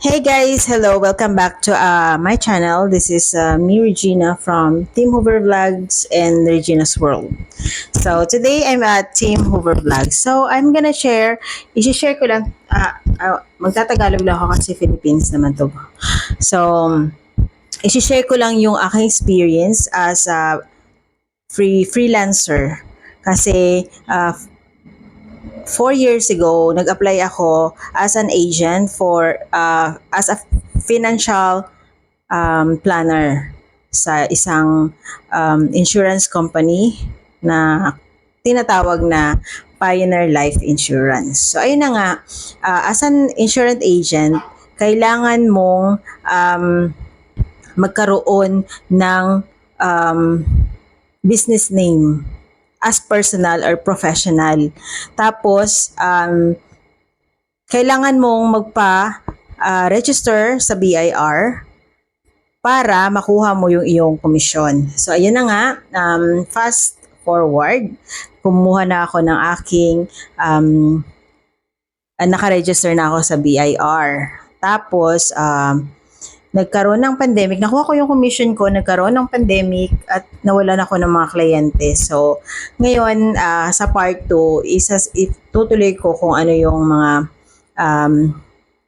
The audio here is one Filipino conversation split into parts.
Hey guys, hello, welcome back to uh, my channel. This is uh, me, Regina, from Team Hoover Vlogs and Regina's World. So today I'm at Team Hoover Vlogs. So I'm gonna share, i-share ko lang, uh, uh, magtatagalog lang ako kasi Philippines naman to. So, i-share ko lang yung aking experience as a free freelancer. Kasi uh, four years ago, nag-apply ako as an agent for, uh, as a financial um, planner sa isang um, insurance company na tinatawag na Pioneer Life Insurance. So, ayun na nga, uh, as an insurance agent, kailangan mong um, magkaroon ng um, business name as personal or professional. Tapos, um, kailangan mong magpa-register sa BIR para makuha mo yung iyong komisyon. So, ayun na nga, um, fast forward, kumuha na ako ng aking, um, uh, nakaregister na ako sa BIR. Tapos, um, nagkaroon ng pandemic, nakuha ko yung commission ko, nagkaroon ng pandemic at nawalan ako ng mga kliyente. So, ngayon, ah, sa part 2, isa, itutuloy ko kung ano yung mga um,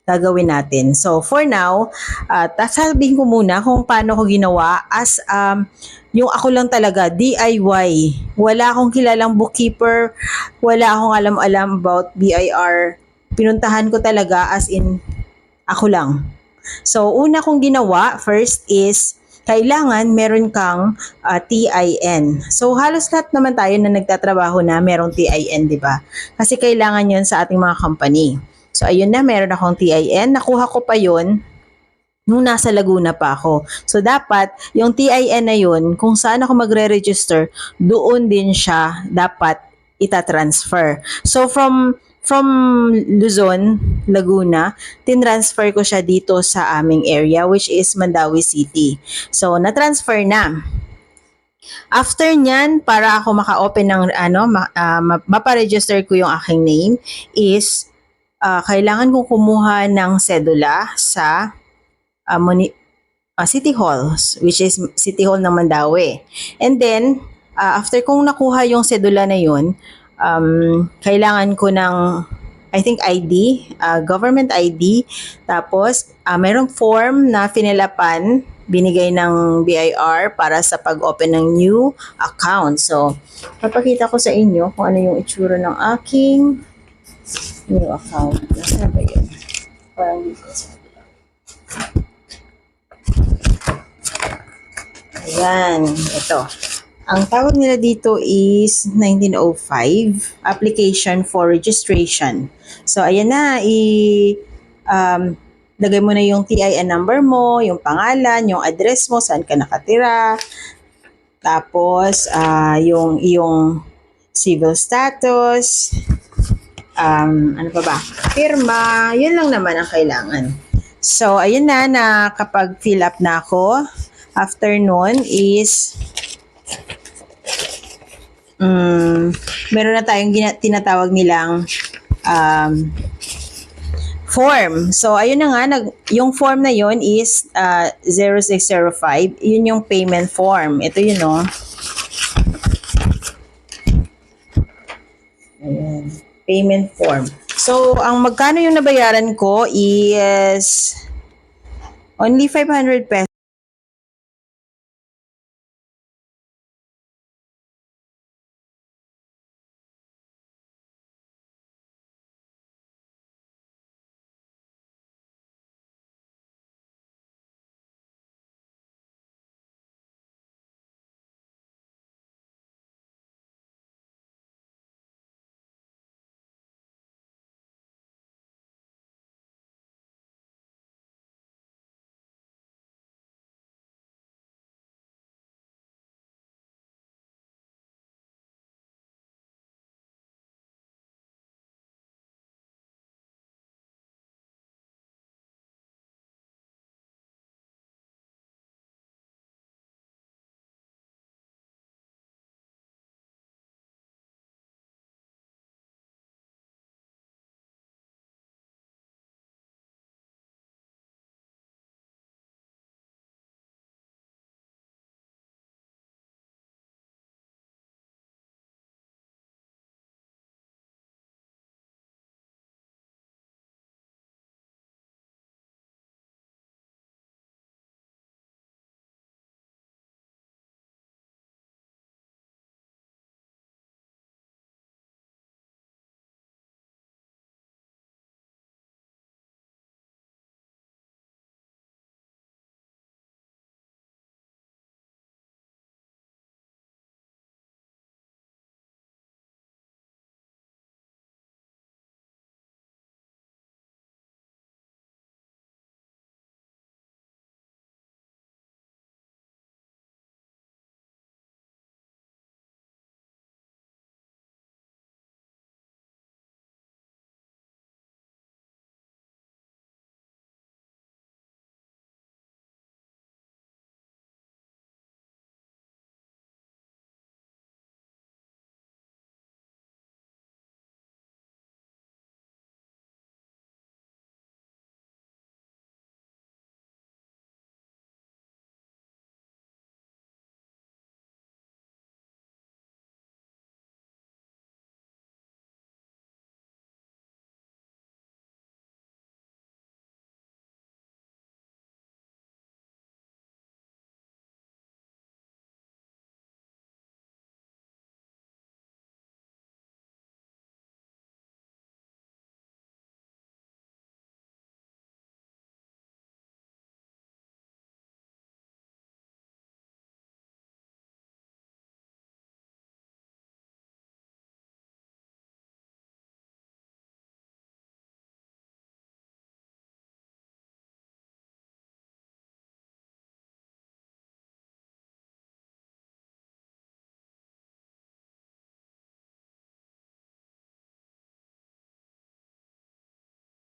gagawin natin. So, for now, uh, sabihin ko muna kung paano ko ginawa as um, yung ako lang talaga, DIY. Wala akong kilalang bookkeeper, wala akong alam-alam about BIR. Pinuntahan ko talaga as in ako lang. So, una kong ginawa, first is, kailangan meron kang uh, TIN. So, halos lahat naman tayo na nagtatrabaho na merong TIN, di ba? Kasi kailangan yon sa ating mga company. So, ayun na, meron akong TIN. Nakuha ko pa yon nung nasa Laguna pa ako. So, dapat, yung TIN na yun, kung saan ako magre-register, doon din siya dapat itatransfer. So, from from Luzon, Laguna, tinransfer ko siya dito sa aming area which is Mandawi City. So, na-transfer na. After nyan, para ako maka-open ng ano, ma, uh, maparegister ko yung aking name is uh, kailangan ko kumuha ng sedula sa uh, muni- uh, City Hall, which is City Hall ng Mandawi. And then, uh, after kong nakuha yung sedula na yun, um, kailangan ko ng I think ID, uh, government ID. Tapos, uh, merong form na finilapan, binigay ng BIR para sa pag-open ng new account. So, papakita ko sa inyo kung ano yung itsura ng aking new account. Nasaan ba yun? Parang. Ayan, ito. Ang tawag nila dito is 1905 application for registration. So ayan na i um, lagay mo na yung TIN number mo, yung pangalan, yung address mo, saan ka nakatira. Tapos uh, yung iyong civil status, um, ano pa ba? Firma, yun lang naman ang kailangan. So, ayun na, na kapag fill up na ako, after nun is um, meron na tayong gina- tinatawag nilang um, form. So, ayun na nga, nag, yung form na yun is uh, 0605. Yun yung payment form. Ito yun, no? Ayan. Payment form. So, ang magkano yung nabayaran ko is only 500 pesos.